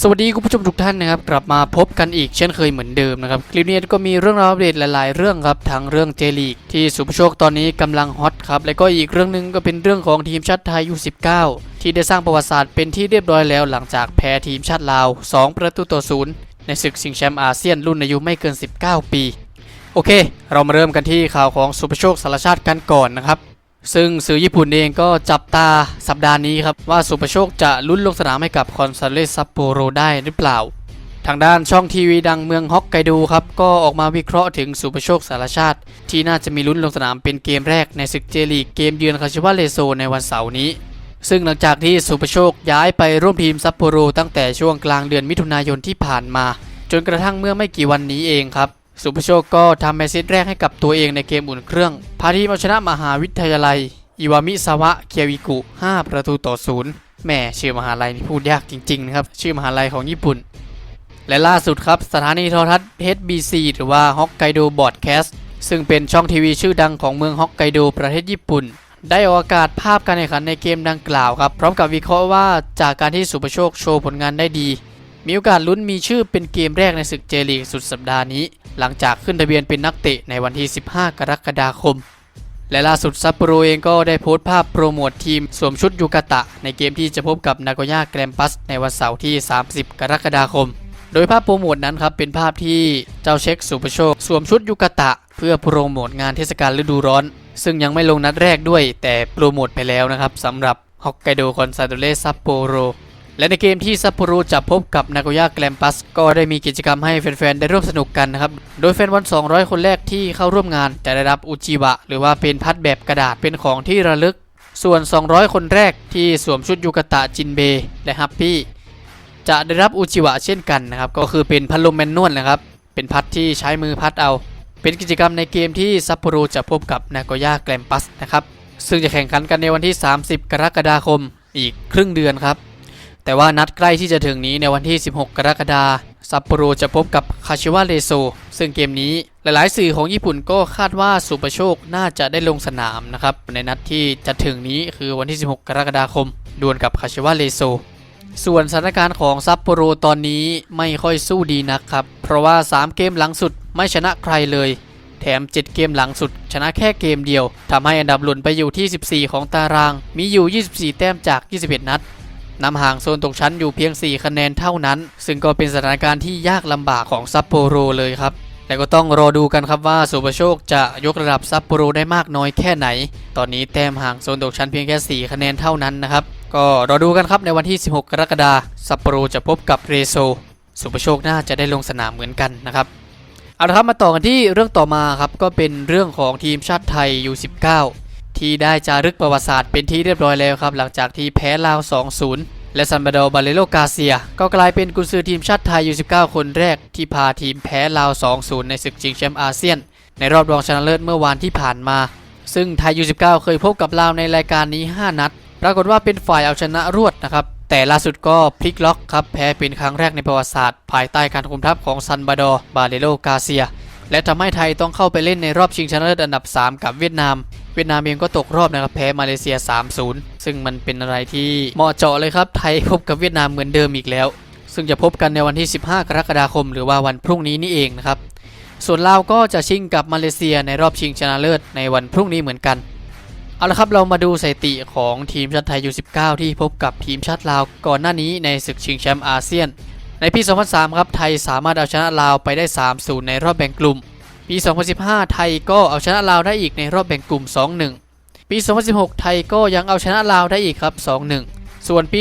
สวัสดีคุณผู้ชมทุกท่านนะครับ กลับมาพบกันอีกเช่นเคยเหมือนเดิมนะครับ คลิปนี้ก็มีเรื่องราวอัปเดตหลาย ๆ เรื่องครับทั้งเรื่องเจลีกที่สุภโชคตอนนี้กำลังฮอตครับ และก็อีกเรื่องหนึ่งก็เป็นเรื่องของทีมชาติไทยยู19ที่ได้สร้างประวัติศาสตร์เป็นที่เรียบร้อยแล้วหลังจากแพ้ทีมชาติลาว 2 ประตูต่อศูนย์ในศึกชิงแชมป์อาเซียนรุ่นอายุไม่เกิน 19 ปี โอเค เรามาเริ่มกันที่ข่าวของสุภโชคสารชาติกันก่อนนะครับ ซึ่งสื่อญี่ปุ่นเองก็จับตาสัปดาห์นี้ครับ ว่าสุประโชคจะลุ้นลงสนามให้กับคอนซาเลสซัปโปโรได้หรือเปล่า ทางด้านช่องทีวีดังเมืองฮอกไกโดครับก็ออกมาวิเคราะห์ถึงสุประโชคสารชาติ ที่น่าจะมีลุ้นลงสนามเป็นเกมแรกในศึกเจลีกเกมเยือนคาชิวาเลโซในวันเสาร์นี้ ซึ่งหลังจากที่สุประโชคย้ายไปร่วมทีมซัปโปโรตั้งแต่ช่วงกลางเดือนมิถุนายนที่ผ่านมา จนกระทั่งเมื่อไม่กี่วันนี้เองครับ สุภโชคก็ทำแมตช์เซตแรกให้กับตัวเองในเกมอุ่นเครื่อง พาทีมเอาชนะมหาวิทยาลัย อิวามิซาวะ เคียวิกุ 5 ประตูต่อศูนย์แม่ชื่อมหาลัยนี่พูดยากจริงๆนะครับ ชื่อมหาลัยของญี่ปุ่น และล่าสุดครับ สถานีโทรทัศน์ HBC หรือว่าฮอกไกโดบอดแคสต์ซึ่งเป็นช่องทีวีชื่อดังของเมืองฮอกไกโดประเทศญี่ปุ่น ได้ออกอากาศภาพการแข่งขันในเกมดังกล่าวครับ พร้อมกับวิเคราะห์ว่าจากการที่สุภโชคโชว์ผลงานได้ดี มีโอกาสลุ้นมีชื่อเป็นเกมแรกในศึกเจลีกสุดสัปดาห์นี้ หลังจากขึ้นทะเบียนเป็นนักเตะในวันที่ 15 กรกฎาคม และล่าสุดซัปโปโรเองก็ได้โพสต์ภาพโปรโมททีม สวมชุดยูกาตะ ในเกมที่จะพบกับนากย่าแกรมปัส ในวันเสาร์ที่ 30 กรกฎาคม โดยภาพโปรโมทนั้นครับเป็นภาพที่เจ้าเช็คสุปโชค สวมชุดยูกาตะ เพื่อโปรโมทงานเทศกาลฤดูร้อน ซึ่งยังไม่ลงนัดแรกด้วย แต่โปรโมทไปแล้วนะครับสำหรับฮอกไกโดคอนซาโดเรซัปโปโร และในเกมที่ซัปโปโรจะพบกับนาโกย่าแกลมปัสก็ได้มีกิจกรรมให้แฟนๆ ได้ร่วมสนุกกันนะครับ โดยแฟนบอล200 คนแรกที่เข้าร่วมงานจะได้รับอุจิวะหรือว่าเป็นพัดแบบกระดาษเป็นของที่ระลึก ส่วน 200 คนแรกที่สวมชุดยูกาตะจินเบและฮัปปี้จะได้รับอุจิวะเช่นกันนะครับ ก็คือเป็นพัดลมแมนนวลนะครับ เป็นพัดที่ใช้มือพัดเอา เป็นกิจกรรมในเกมที่ซัปโปโรจะพบกับนาโกย่าแกลมปัสนะครับ ซึ่งจะแข่งขันกันในวันที่ 30 กรกฎาคมอีกครึ่งเดือนครับ แต่ว่านัดใกล้ที่จะถึงนี้ในวันที่ 16 กรกฎาคมซัปโปโรจะพบกับคาชิวาเรโซซึ่งเกมนี้หลายๆ สื่อของญี่ปุ่นก็คาดว่าสุปโชคน่าจะได้ลงสนามนะครับ ในนัดที่จะถึงนี้คือวันที่ 16 กรกฎาคม ดวลกับคาชิวาเรโซส่วนสถานการณ์ของซัปโปโรตอนนี้ไม่ค่อยสู้ดีนักครับ เพราะว่า 3 เกมหลังสุดไม่ชนะใครเลย แถม 7 เกมหลังสุด ชนะแค่เกมเดียวทำให้อันดับหล่นไปอยู่ที่ 14 ของตาราง มีอยู่ 24 แต้มจาก 21 นัด นำห่างโซนตกชั้นอยู่เพียง 4 คะแนนเท่านั้น ซึ่งก็เป็นสถานการณ์ที่ยากลำบากของซัปโปโรเลยครับ แต่ก็ต้องรอดูกันครับว่าสุปโชคจะยกระดับซัปโปโรได้มากน้อยแค่ไหน ตอนนี้แต้มห่างโซนตกชั้นเพียงแค่ 4 คะแนนเท่านั้นนะครับ ก็รอดูกันครับในวันที่ 16 กรกฎาคมซัปโปโรจะพบกับเรโซ สุปโชคน่าจะได้ลงสนามเหมือนกันนะครับ เอาละครับมาต่อกันที่เรื่องต่อมาครับก็เป็นเรื่องของทีมชาติไทย U19 ที่ได้จารึกประวัติศาสตร์เป็นที่เรียบร้อยแล้วครับ หลังจากที่แพ้ลาว 2-0 และซันบาโดบาเลโลกาเซีย ก็กลายเป็นกุนซือทีมชาติไทย U19 คนแรกที่พาทีมแพ้ลาว 2-0 ในศึกชิงแชมป์อาเซียน ในรอบรองชนะเลิศเมื่อวานที่ผ่านมา ซึ่งไทย U19 เคยพบกับลาวในรายการนี้ 5 นัด ปรากฏว่าเป็นฝ่ายเอาชนะรวดนะครับแต่ล่าสุดก็พลิกล็อกครับ แพ้เป็นครั้งแรกในประวัติศาสตร์ ภายใต้การคุมทัพของซันบาโดบาเลโลกาเซีย และทำให้ไทยต้องเข้าไปเล่นในรอบชิงชนะเลิศอันดับ 3 กับเวียดนาม เวียดนามเองก็ตกรอบนะครับแพ้มาเลเซีย 3-0 ซึ่งมันเป็นอะไรที่เหมาะเจาะเลยครับ ไทยพบกับเวียดนามเหมือนเดิมอีกแล้ว ซึ่งจะพบกันในวันที่ 15 กรกฎาคม หรือว่าวันพรุ่งนี้นี่เองนะครับ ส่วนลาวก็จะชิงกับมาเลเซียในรอบชิงชนะเลิศในวันพรุ่งนี้เหมือนกัน เอาละครับเรามาดูสถิติของทีมชาติไทย U19 ที่พบกับทีมชาติลาวก่อนหน้านี้ในศึกชิงแชมป์อาเซียน ในปี 2003 ครับไทยสามารถเอาชนะลาวไปได้ 3-0 ในรอบแบ่งกลุ่ม ปี 2015 ไทยก็เอาชนะลาวได้อีกในรอบแบ่งกลุ่ม 2-1 ปี 2016 ไทยก็ยังเอาชนะลาวได้อีกครับ 2-1 ส่วนปี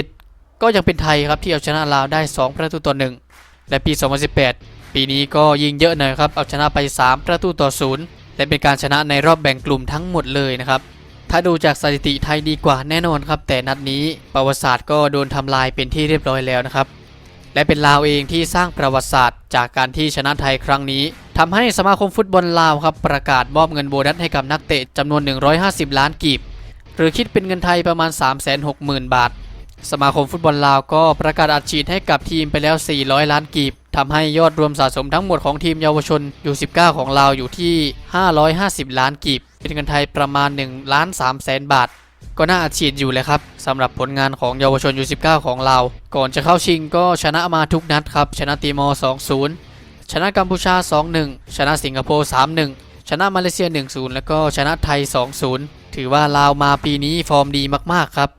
2017 ก็ยังเป็นไทยครับที่เอาชนะลาวได้ 2 ประตูต่อ 1 และปี 2018 ปีนี้ก็ยิงเยอะหน่อยครับ เอาชนะไป 3 ประตูต่อ 0 และเป็นการชนะในรอบแบ่งกลุ่มทั้งหมดเลยนะครับถ้าดูจากสถิติไทยดีกว่าแน่นอนครับ แต่นัดนี้ประวัติศาสตร์ก็โดนทำลายเป็นที่เรียบร้อยแล้วนะครับ และเป็นลาวเองที่สร้างประวัติศาสตร์ จากการที่ชนะไทยครั้งนี้ ทำให้สมาคมฟุตบอลลาวครับประกาศมอบเงินโบนัสให้กับนักเตะจำนวน 150 ล้านกีบ หรือคิดเป็นเงินไทยประมาณ 360,000 บาท สมาคมฟุตบอลลาวก็ประกาศอัดฉีดให้กับทีมไปแล้ว 400 ล้านกีบทำให้ยอดรวมสะสมทั้งหมดของทีมเยาวชนอยู่ 19 ของลาวอยู่ที่ 550 ล้านกีบ เป็นเงินไทยประมาณ1ล้าน3แสนบาท ก็น่าอัดฉีดอยู่เลยครับสำหรับผลงานของเยาวชน U19 ของเราก่อนจะเข้าชิงก็ชนะมาทุกนัดครับ ชนะตีมอร์2-0 ชนะกัมพูชา 2-1 ชนะสิงคโปร์ 3-1 ชนะมาเลเซีย 1-0 แล้วก็ชนะไทย 2-0 ถือว่าลาวมาปีนี้ฟอร์มดีมากๆครับ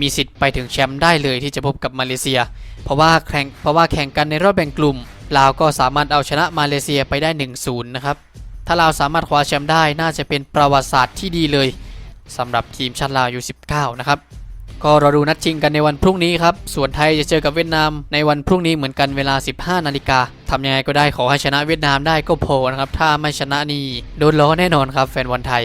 มีสิทธิ์ไปถึงแชมป์ได้เลยที่จะพบกับมาเลเซีย เพราะว่าแข่งเพราะว่าแข่งกันในรอบแบ่งกลุ่ม ลาวก็สามารถเอาชนะมาเลเซียไปได้ 1-0 นะครับ ถ้าลาวสามารถคว้าแชมป์ได้น่าจะเป็นประวัติศาสตร์ที่ดีเลยสำหรับทีมชาติลาวยู19นะครับ ก็รอดูนัดชิงกันในวันพรุ่งนี้ครับ ส่วนไทยจะเจอกับเวียดนามในวันพรุ่งนี้เหมือนกันเวลา 15 นาฬิกาทำยังไงก็ได้ขอให้ชนะเวียดนามได้ก็พอนะครับ ถ้าไม่ชนะนี่โดนล้อแน่นอนครับแฟนบอลไทย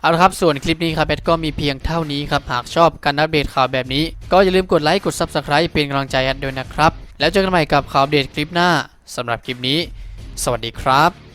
เอาละครับ ส่วนคลิปนี้ครับเอ็ดก็มีเพียงเท่านี้ครับ หากชอบการอัปเดตข่าวแบบนี้ ก็อย่าลืมกดไลค์ กด Subscribe เป็นกำลังใจให้ด้วยนะครับ แล้วเจอกันใหม่กับข่าวเดตคลิปหน้าสำหรับคลิปนี้ สวัสดีครับ